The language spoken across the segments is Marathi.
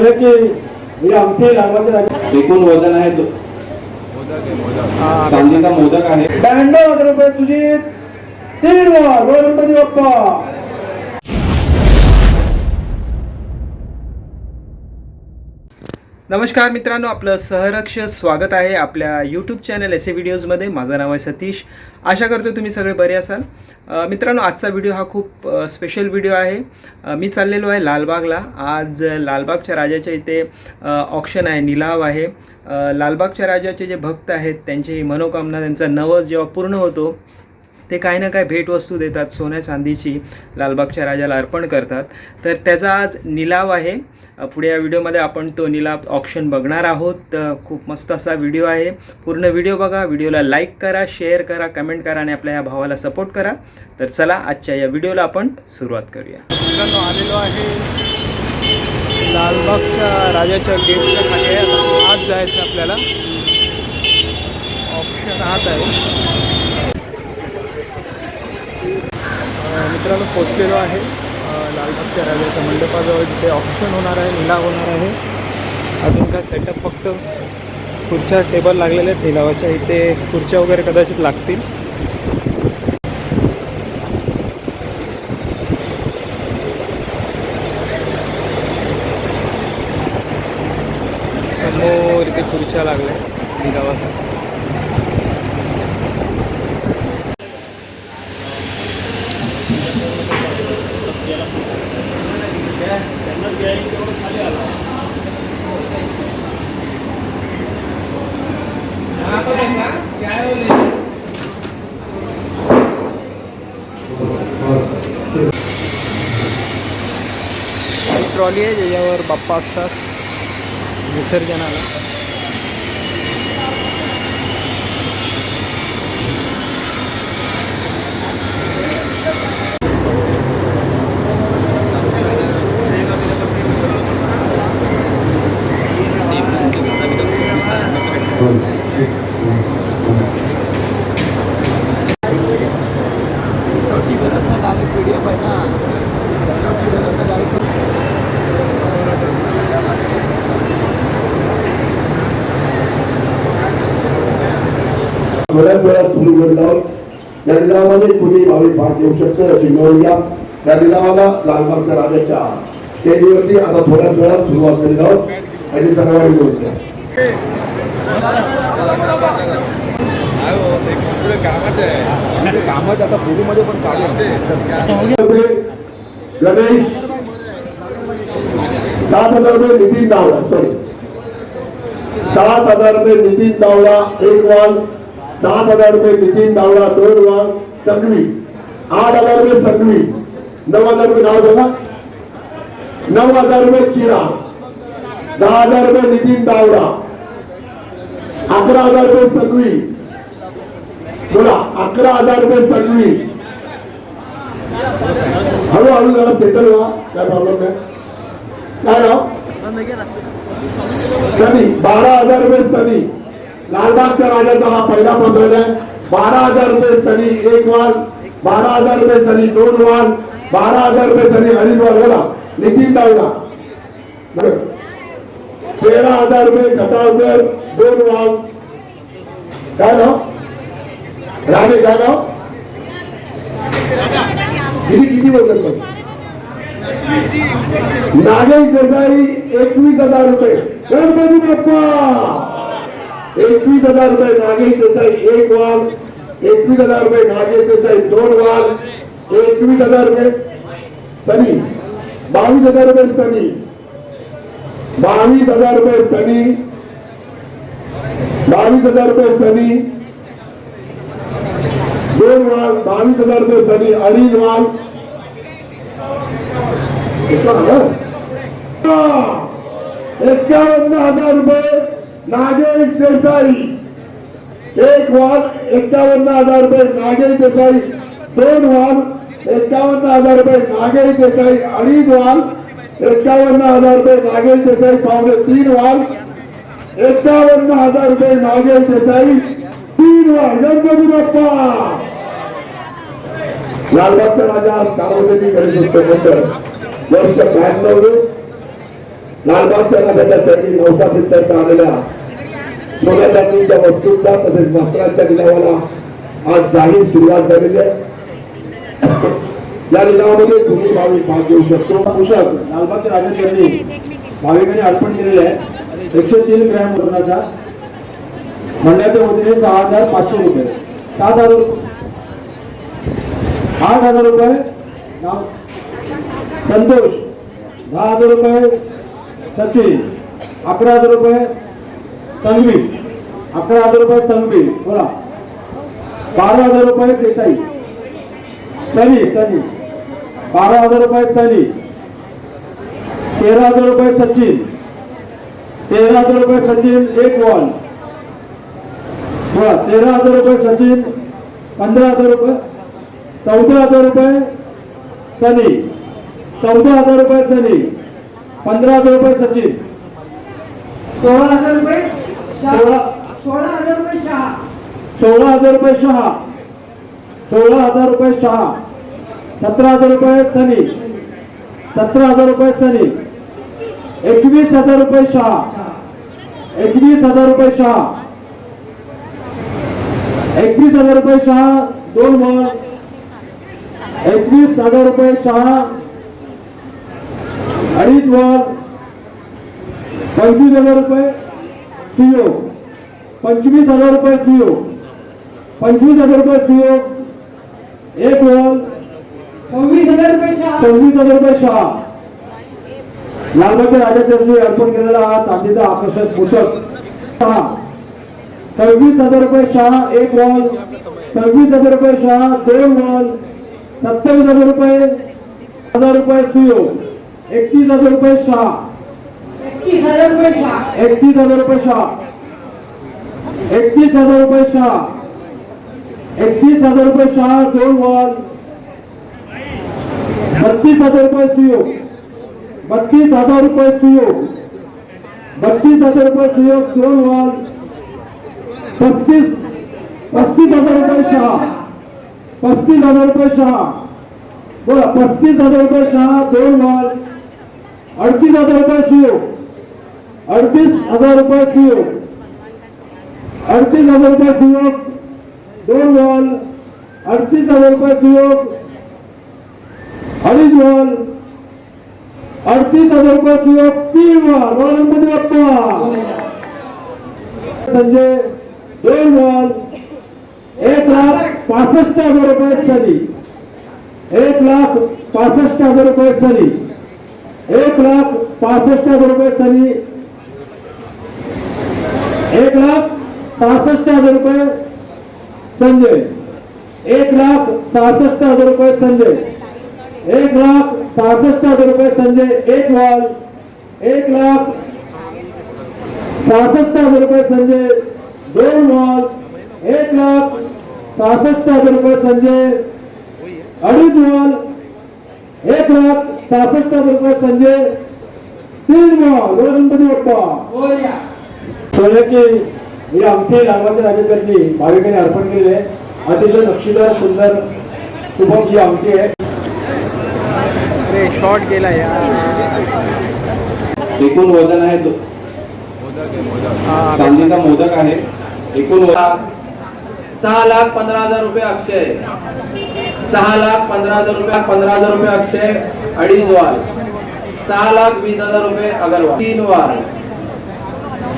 म्हणजे आमचे एकूण वजन आहे तो. चांदीचा मोदक आहे. ब्याण्णव हजार रुपये सुजित तीन वर गणपती बाप्पा नमस्कार मित्रांनो आपलं सहरक्ष स्वागत आहे आपल्या यूट्यूब चॅनल एस ए व्हिडिओजमध्ये माझं नाव आहे सतीश. आशा करतो तुम्ही सगळे बरे असाल. मित्रांनो आजचा व्हिडिओ हा खूप स्पेशल व्हिडिओ आहे. मी चाललेलो आहे लालबागला. आज लालबागच्या राजाच्या इथे ऑप्शन आहे निलाव आहे. लालबागच्या राजाचे जे भक्त आहेत त्यांची मनोकामना त्यांचा नवस जेव्हा पूर्ण होतो ते काही ना काही भेटवस्तू देतात सोन्या चांदीची लालबागच्या राजाला अर्पण करतात. तर त्याचा आज निलाव आहे. पुढे या व्हिडिओमध्ये आपण तो निलाव ऑप्शन बघणार आहोत. खूप मस्त असा व्हिडिओ आहे. पूर्ण व्हिडिओ बघा. व्हिडिओला लाईक करा शेअर करा कमेंट करा आणि आपल्या या भावाला सपोर्ट करा. तर चला आजच्या या व्हिडिओला आपण सुरुवात करूया. आलेलो आहे लालबागच्या राजाच्या गेटच्या खाली. आहे आत जायचं आपल्याला. ऑप्शन आत आहे. मित्रांनो पोचलेलो आहे. लालबागच्या राजाच्या मंडपाजवळ जिथे ऑप्शन होणार आहे निलाव होणार आहे. अजून काय सेटअप फक्त खुर्च्या टेबल लागलेले आहेत. निलावाच्या इथे खुर्च्या वगैरे कदाचित लागतील. समोर इथे खुर्च्या लागल्या निलावासाठी ट्रॉली आहे ज्याच्यावर बाप्पा असतात. विसर्जनाला. बऱ्याच वेळा सुरू करत या लिलावामध्ये कुणी भाविक भाग घेऊ शकतो अशी नोंद घ्या. या लिलावाला लालबागच्या राजाच्या स्टेजवरती आता थोड्याच वेळात सुरुवात करीत आहोत. आणि सर्वांनी नोंद घ्या. गणेश सात हज़ार रुपये नितीन दावडा सॉरी सात हज़ार रुपये नितीन दावडा एक वाल सात हज़ार रुपये नितीन दावडा दोन वाल संघवी आठ हज़ार रुपये संघवी नऊ हज़ार रुपये नाव बघा नऊ हज़ार रुपये चिरा दहा हज़ार रुपये नितीन दावडा अकरा हज़ार रुपये संघवी बोला अकरा हजार रुपये संघवी हळूहळू जरा सेटल व्हा काय प्रॉब्लेम नाही. काय राव सनी बारा हजार रुपये सनी. लालबागच्या राजाचा हा पहिला मसाला आहे. बारा हजार रुपये सनी एक वाल. बारा हजार रुपये सनी दोन वाल. बारा हजार रुपये सनी अडीच वाल बोला. नितीन दावडा तेरा हजार रुपये घटावकर दोन वाल. काय ना राणे नाव किती किती पण नागेश देसाई एकवीस हज़ार रुपये। गणपती बाप्पा! एकवीस हज़ार रुपये नागेश देसाई एक वाल। एकवीस हज़ार रुपये नागेश देसाई दोन वाल। एकवीस हज़ार रुपये सनी। बावीस हज़ार रुपये सनी। बावीस हज़ार रुपये सनी। बावीस हज़ार रुपये सनी। दोन वाल बावीस हज़ार रुपये सनी अडीच एक्कावन्न हज़ार रुपये नागेश देसाई। एक वाल एक्कावन्न हज़ार रुपये नागेश देसाई। दोन वाल एक्कावन्न हज़ार रुपये नागेश देसाई अडीच वाल एक्कावन्न हज़ार रुपये नागेश देसाई पावणे तीन वाल एक्कावन्न हज़ार रुपये नागेश देसाई, तीन वाल। गणपती बाप्पा! लालबागचा राजा सार्वजनिक गणेशोत्सव मंडळ वर्ष ब्याण्णव लालबागच्या राजाच्या चरणी नवसा फिरता आलेल्या सोन्या चांदीच्या वस्तूंचा तसेच वस्त्रांच्या लिलावाला आज जाहीर सुरुवात झालेली आहे. या लिलावामध्ये तुम्ही भाविक भाग घेऊ शकतो. पोषक लालबागच्या राजाचरणी भाविकांनी अर्पण केलेले आहे. एकशे तीन ग्रॅम वजनाचा मंडळाच्या वतीने सहा हजार पाचशे रुपये. सात हजार रुपये आठ हजार रुपये. संतोष. दहा हजार रुपये. सचिन. अकरा हजार रुपये. संघवी अकरा हजार रुपये संघवी बोला. बारा हजार रुपये देसाई. सनी सनी. बारा हजार रुपये सनी. तेरा हजार रुपये सचिन. तेरा हजार रुपये सचिन एक वॉल बोला तेरा हजार रुपये सचिन पंधरा हजार रुपये चौदा हजार रुपये सनी चौदा हजार रुपये सनी पंधरा हजार रुपये सचिन सोळा हजार रुपये सोळा सोळा हजार रुपये शहा सोळा हजार रुपये शहा सोळा हजार रुपये शहा सतरा हजार रुपये सनी सतरा हजार रुपये सनी एकवीस हजार रुपये शहा एकवीस हजार रुपये शहा एकवीस हजार रुपये शहा दोन वर एकवीस हजार रुपये शहा अडीच वर पंचवीस हजार रुपये सीओ पंचवीस हजार रुपये सीओ पंचवीस हजार रुपये सीओ एक वर सव्वीस हजार रुपये शहा सव्वीस हजार रुपये शहा लालबागच्या राजाचरणी अर्पण केलेला हा चांदीचा आकर्षक पोषक. शहा सव्वीस हजार रुपये शहा एक वॉल. सव्वीस हजार रुपये शहा दोन वॉल. सत्तावीस हज़ार रुपये हज़ार रुपये सुयो एकतीस हज़ार रुपये शहा एकतीस हज़ार रुपये शाह एकतीस हज़ार रुपये शाह एकतीस हज़ार रुपये शाह एकतीस हज़ार रुपये शहा दोन वॉल बत्तीस हज़ार रुपये सीओ बत्तीस हज़ार रुपये सीओ बत्तीस हज़ार रुपये सीओ दोन वॉल पस्तीस पस्तीस हज़ार रुपये शहा पस्तीस हजार रुपये शहा. बोला पस्तीस हजार रुपये शहा दोन वॉल अडतीस हजार रुपये सीओ अडतीस हजार रुपये सीओ अडतीस हजार रुपये सीओ दोन वॉल अडतीस हजार रुपये सीओ अडीच वॉल अडतीस हजार रुपये सीओ तीन वॉल वॉल गणपती बाप्पा. संजय दोन वॉल एक लाख पासष्ट हज़ार रुपये सरी एक लाख पासष्ट हज़ार रुपये सरी एक लाख पासष्ट हज़ार रुपये सनी एक लाख सहासष्ट हज़ार रुपये संजय। एक लाख सहासष्ट हज़ार रुपये संजय। एक लाख सहासष्ट हज़ार रुपये संजय एक वॉल एक लाख सहासष्ट हज़ार रुपये संजय दोन वॉल सहासष्ट हजार रुपये संजय. अडीच वॉल एक लाख सहासष्ट हजार रुपये संजय. तीन वॉल बोला गणपती बाप्पा. बोलया सोन्याची ही लालबागच्या राजाकरणी भाविकांनी अर्पण केलेली आहे. अतिशय नक्षीदार सुंदर सुबक ही अंगठी आहे. अरे शॉर्ट गेला यार एकूण वजन आहे हा, चांदीचा मोदक आहे. एकूण वजन सहा लाख पंधरा हजार रुपये अक्षय. सहा लाख पंधरा हजार रुपये पंधरा हजार रुपये अक्षय अडीच वाल सहा लाख वीस हजार रुपये अगरवाल. तीन वाल.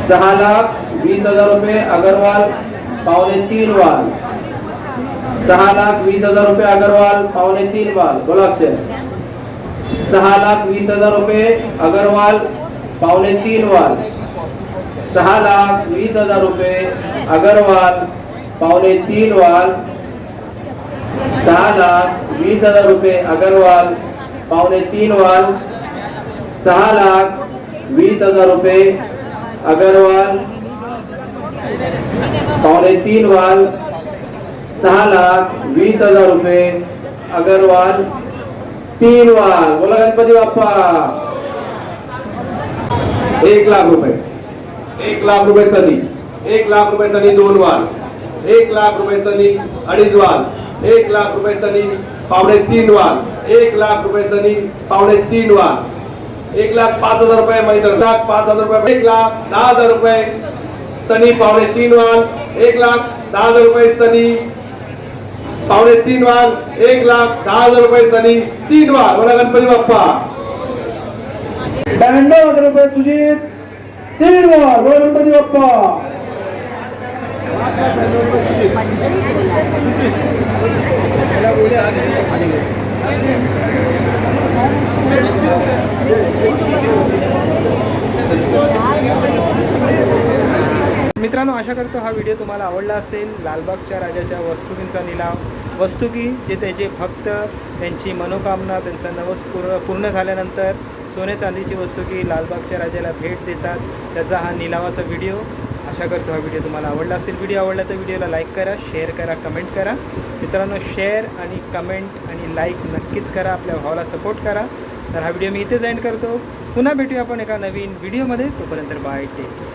सहा लाख वीस हजार रुपये अगरवाल पावणे तीन वाल. सहा लाख वीस हजार रुपये अगरवाल पावणे तीन वाल. बोला अक्षय. सहा लाख वीस हजार रुपये अगरवाल पावणे तीन वाल. सहा लाख वीस हजार रुपये अगरवाल पावणे तीन वाल सहा लाख वीस हजार रुपये अगरवाल पावणे तीन वाल सहा लाख वीस हजार रुपये अगरवाल पावणे तीन वाल सहा लाख वीस हजार रुपये अगरवाल तीन वाल. बोला गणपती बाप्पा. एक लाख रुपये. एक लाख रुपये सनी. एक लाख रुपये सनी दोन वाल. एक लाख रुपये सनी अडीच वाल एक लाख रुपये सनी पावणे तीन वाल एक लाख रुपये सनी पावणे तीन वाल. एक लाख पाच हजार रुपये मैदान लाख पाच हजार रुपये एक लाख दहा हजार रुपये सनी पावणे तीन वाल एक लाख दहा हजार रुपये सनी पावणे तीन वाल एक लाख दहा हजार रुपये सनी तीन वाल. मला गणपती बाप्पा. ब्याण्णव हजार रुपये सुजित तीन वाल. गणपती बाप्पा. मित्रांनो आशा करतो हा व्हिडिओ तुम्हाला आवडला असेल. लालबागच्या राजाच्या वस्तुकींचा निलाव वस्तुकी जे त्याचे भक्त त्यांची मनोकामना त्यांचा नवस पूर्ण पूर्ण झाल्यानंतर सोने चांदीची वस्तुकी लालबागच्या राजाला भेट देतात. त्याचा हा निलावाचा व्हिडिओ. आशा करतो हा व्हिडिओ तुम्हाला आवडला असेल. व्हिडिओ आवडला तर व्हिडिओला लाईक करा शेअर करा कमेंट करा. मित्रांनो शेअर आणि कमेंट आणि लाईक नक्कीच करा. आपल्या भावाला सपोर्ट करा. तर हा व्हिडिओ मी इथेच एंड करतो. पुन्हा भेटूया आपण एका नवीन व्हिडिओमध्ये. तोपर्यंत बाय टेक